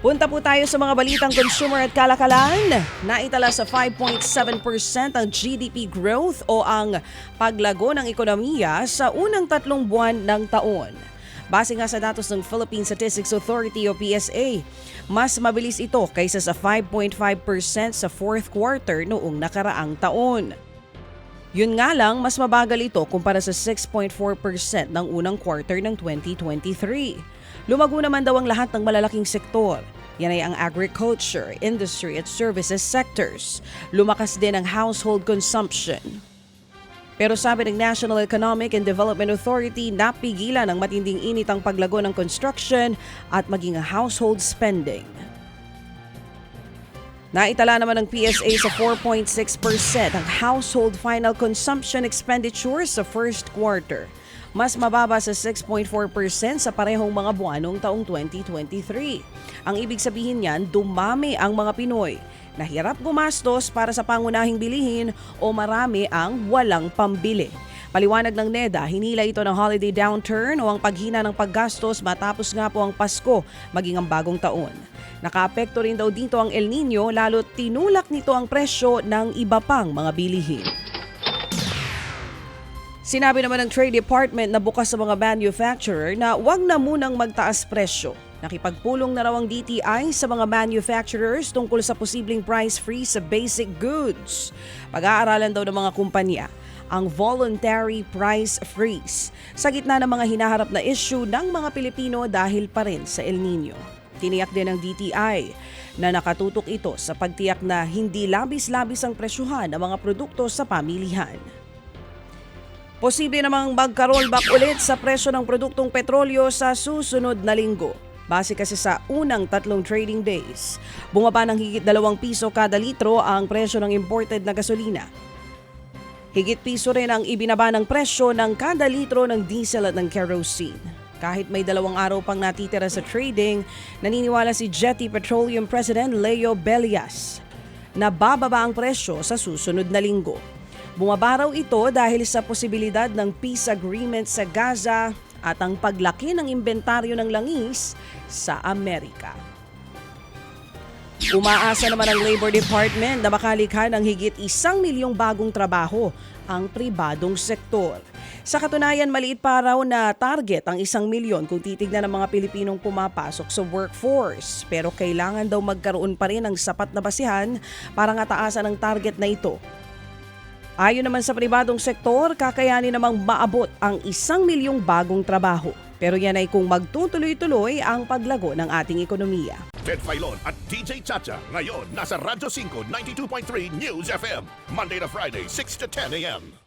Punta po tayo sa mga balitang consumer at kalakalan. Naitala sa 5.7% ang GDP growth o ang paglago ng ekonomiya sa unang tatlong buwan ng taon. Base nga sa datos ng Philippine Statistics Authority o PSA, mas mabilis ito kaysa sa 5.5% sa fourth quarter noong nakaraang taon. Yun nga lang, mas mabagal ito kumpara sa 6.4% ng unang quarter ng 2023. Lumago naman daw ang lahat ng malalaking sektor. Yan ay ang agriculture, industry at services sectors. Lumakas din ang household consumption. Pero sabi ng National Economic and Development Authority, napigilan ng matinding init ang paglago ng construction at maging ang household spending. Naitala naman ng PSA sa 4.6% ang household final consumption expenditures sa first quarter. Mas mababa sa 6.4% sa parehong mga buwan noong taong 2023. Ang ibig sabihin niyan, dumami ang mga Pinoy. Nahirap gumastos para sa pangunahing bilihin o marami ang walang pambili. Paliwanag ng NEDA, hinila ito ng holiday downturn o ang paghina ng paggastos matapos nga po ang Pasko maging ang bagong taon. Nakaapekto rin daw dito ang El Nino lalo tinulak nito ang presyo ng iba pang mga bilihin. Sinabi naman ng Trade Department na bukas sa mga manufacturer na wag na munang magtaas presyo. Nakipagpulong na raw ang DTI sa mga manufacturers tungkol sa posibleng price freeze sa basic goods. Pag-aaralan daw ng mga kumpanya ang voluntary price freeze sa gitna ng mga hinaharap na issue ng mga Pilipino dahil pa rin sa El Nino. Tiniyak din ng DTI na nakatutok ito sa pagtiyak na hindi labis-labis ang presyuhan ng mga produkto sa pamilihan. Posible namang magka-rollback ulit sa presyo ng produktong petrolyo sa susunod na linggo. Base kasi sa unang tatlong trading days, bumaba ng higit dalawang piso kada litro ang presyo ng imported na gasolina. Higit piso rin ang ibinaba ng presyo ng kada litro ng diesel at ng kerosene. Kahit may dalawang araw pang natitira sa trading, naniniwala si Jetty Petroleum President Leo Belias na bababa ang presyo sa susunod na linggo. Bumaba raw ito dahil sa posibilidad ng peace agreement sa Gaza at ang paglaki ng inventaryo ng langis sa Amerika. Umaasa naman ang Labor Department na makalikha ng higit isang milyong bagong trabaho ang pribadong sektor. Sa katunayan, maliit pa raw na target ang isang milyon kung titignan ng mga Pilipinong pumapasok sa workforce. Pero kailangan daw magkaroon pa rin ng sapat na basihan para nga taasan ang target na ito. Ayon naman sa pribadong sektor, kakayanin namang maabot ang isang milyong bagong trabaho. Pero yan ay kung magtutuloy-tuloy ang paglago ng ating ekonomiya. Ted Filon at DJ Chacha. Ngayon, nasa Radyo 5, 92.3 News FM. Monday to Friday, 6 to 10 a.m.